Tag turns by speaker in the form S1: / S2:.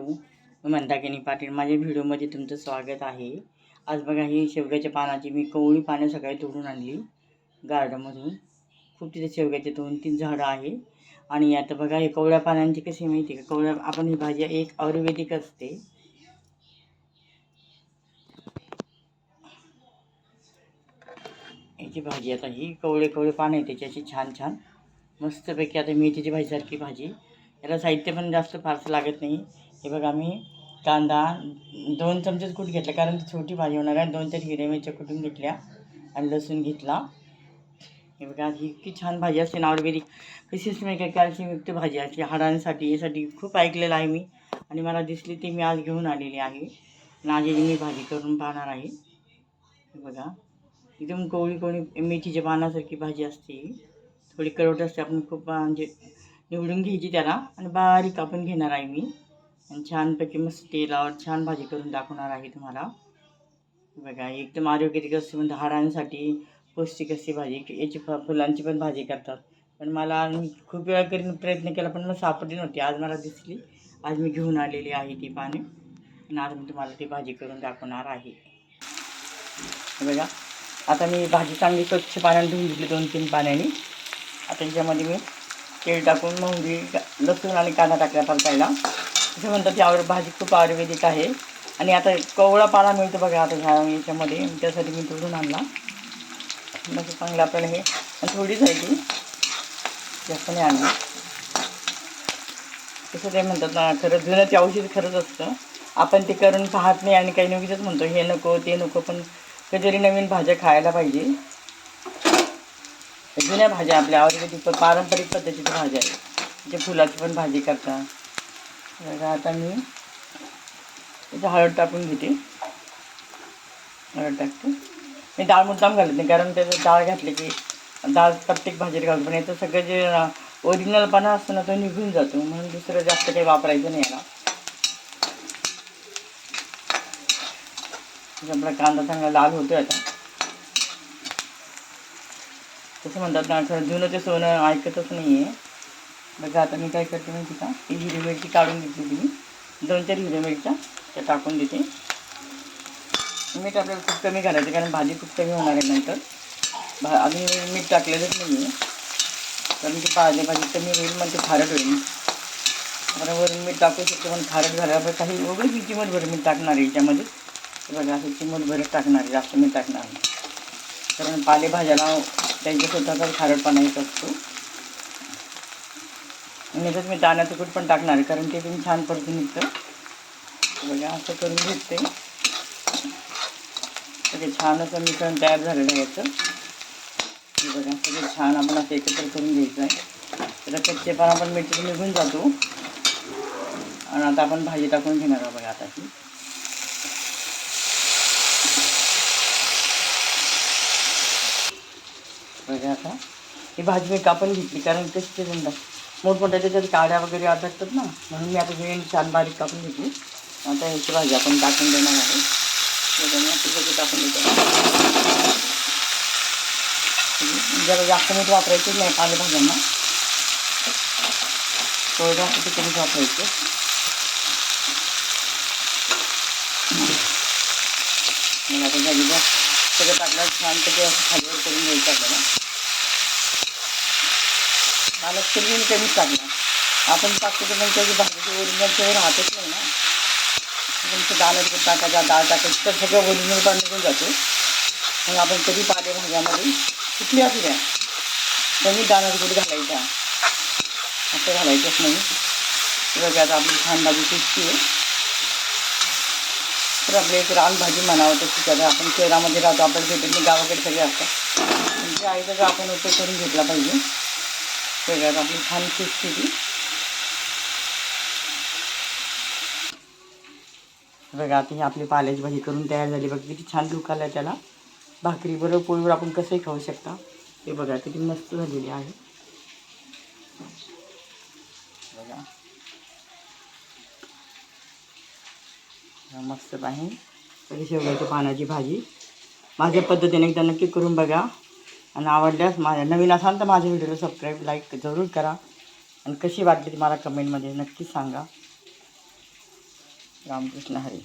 S1: Hello मी मंदाकिनी पाटील माझ्या व्हिडिओमध्ये तुमचं स्वागत आहे. आज बघा ही शेवग्याच्या पानाची मी कवळी पानं सकाळी तोडून आणली गार्डनमधून. खूप तिथे शेवग्याचे दोन तीन झाडं आहे. आणि आता बघा हे कवळ्या पानांची कशी माहिती आहे का? कवळ्या आपण ही भाजी एक आयुर्वेदिक असते. याची भाजी आता ही कवळे कवळे पानं आहे त्याची छान छान मस्तपैकी आता मेथीची भाजीसारखी भाजी. याला साहित्य पण जास्त फारसं लागत नाही. हे बघा मी कांदा दोन चमचेच कूट घेतला कारण ती छोटी भाजी होणार आहे. दोन चार हिरव्या मिरच्या कुटून घेतल्या आणि लसूण घेतला. हे बघा ही इतकी छान भाजी असते ना आयुर्वेदिक विशेष नाही काय कॅल्शियमयुक्त भाजी असते. हाडांसाठी यासाठी खूप ऐकलेलं आहे मी. आणि मला दिसली ती मी आज घेऊन आलेली आहे. आणि आज मी भाजी करून पाहणार आहे. हे बघा एकदम कोवळी कोवळी मेथीच्या पानासारखी भाजी असते थोडी करवट असते आपण खूप म्हणजे निवडून घ्यायची त्याला. आणि बारीक आपण घेणार आहे मी. आणि छानपैकी मस्त तेलावर छान भाजी करून दाखवणार आहे तुम्हाला. बघा एकदम आरोग्याची असते म्हणजे हाडांसाठी पौष्टिक असते भाजी याची फ फुलांची पण भाजी करतात. पण मला खूप वेळा करीन प्रयत्न केला पण मला सापडली नव्हती. आज मला दिसली. आज मी घेऊन आलेली आहे ती पाने. आणि आज मी तुम्हाला ती भाजी करून दाखवणार आहे. बघा आता मी भाजी चांगली स्वच्छ पाण्याने धुवून घेतली दोन तीन पाण्याने. आता त्याच्यामध्ये मी तेल टाकून मोहरी लसूण आणि कांदा टाकला परतायला. असं म्हणतात ती आयुर् भाजी खूप आयुर्वेदिक आहे. आणि आता कवळा पाला मिळतो बघा आता ह्या याच्यामध्ये. त्यासाठी मी तोडून आणला. मग चांगलं आपल्याला हे थोडीच आहे ती जास्त नाही आणली. तसं ते म्हणतात ना खरं जुनं ते औषध खरंच असतं. आपण ते करून पाहत नाही आणि काही नवीनच म्हणतो हे नको ते नको. पण कधीतरी नवीन भाज्या खायला पाहिजे. जुन्या भाज्या आपल्या आयुर्वेदिक पारंपरिक पद्धतीच्या भाज्या आहेत. जे फुलाची पण भाजी करतात. बघा आता मी त्याचं हळद टाकून घेते. हळद टाकते. मी डाळ मुद्दाम घालत नाही कारण त्याचं डाळ घातली की डाळ प्रत्येक भाजीत घालतो पण याचं सगळं जे ओरिजिनलपणा असतो ना तो निघून जातो. म्हणून दुसरं जास्त काही वापरायचं नाही याला. आपला कांदा चांगला लाल होतोय आता. तसं म्हणतात ना खरं जुनं ते सोनं ऐकतच नाही आहे बघा आता मी काय करते माहिती का? ही हिरवी मिरची काढून घेतली मी दोन चार हिरव्या मिरच्या त्या टाकून देते. मीठ आपल्याला खूप कमी घालायचं कारण भाजी खूप कमी होणार आहे नंतर भा आम्ही मीठ टाकलेलंच नाही आहे कारण की पाहिजे भाजी कमी होईल मग ते खारट होईल. बरोबर वरून मीठ टाकू शकतो पण खारट घालायला काही वगैरे मी चिमटभर मीठ टाकणार आहे याच्यामध्ये. बघा असं चिमटभर टाकणार आहे जास्त मीठ टाकणार कारण पालेभाज्याला त्यांच्या स्वतःचा खारटपणा येत असतो. आणि याच्यात मी दाण्याचं कूट पण टाकणार आहे कारण ते पण छान परतून निघतं बघा असं करून घेते. सगळे छान असं मिश्रण तयार झालेलं आहे याचं. बघा सगळे छान आपण असं एकत्र करून घ्यायचं आहे. त्याला कच्चेपणा पण मिरची निघून जातो. आणि आता आपण भाजी टाकून घेणार आहोत बघा आता ही बघा आता. ही भाजी मी कापून घेतली कारण कशी ते टाकते मोठमोठ्या त्याच्यात काड्या वगैरे अडकतात ना. म्हणून मी आता वेण छान बारीक कापून घेतली आता ह्याची भाजी आपण टाकून देणार आहे. त्याच्यामुळे सगळी टाकून देतो. जरा जास्त मीठ वापरायचं नाही पालेभाज्यांना थोडं जास्त ते कमीच वापरायचं. मग आता भाजीला सगळं टाकलं छान असं खालीवर करून घ्यायचं आपल्याला. पालक मी कमीच टाकला आपण टाकतो तर मग त्याची भाजीची ओरिजिनलच्यावर राहतच नाही ना तुमचं दाल टाकायचा डाळ टाकायची तर सगळं ओरिजिनल पण निघून जातो। मग आपण कधी पालेभाज्यामध्ये कुठली असू द्या कमी दाण्याचं कुठे घालायचा असं घालायचंच नाही। आता छान भाजी शिजती आहे तर आपल्या इथे रान भाजी तशी त्याला आपण शहरामध्ये राहतो आपल्याला भेटत नाही गावाकडे सगळे म्हणजे आई सगळं आपण उपयोग करून घेतला सगळ्यात आपली छान शिजते बघा आता ही आपली पाल्याची भाजी करून तयार झाली. बघा किती छान लुक आला त्याला. भाकरीबरोबर पोळीवर आपण कसंही खाऊ शकता. हे बघा किती मस्त झालेली आहे. बघा. मस्त आहे. तरी शेवग्याच्या पानाची भाजी. माझ्या पद्धतीने एकदा नक्की करून बघा. आणि आवडल्यास माझ्या नवीन असाल तर माझ्या व्हिडिओला सबस्क्राईब लाईक जरूर करा. आणि कशी वाटली ती मला कमेंटमध्ये नक्की सांगा. रामकृष्ण हरी.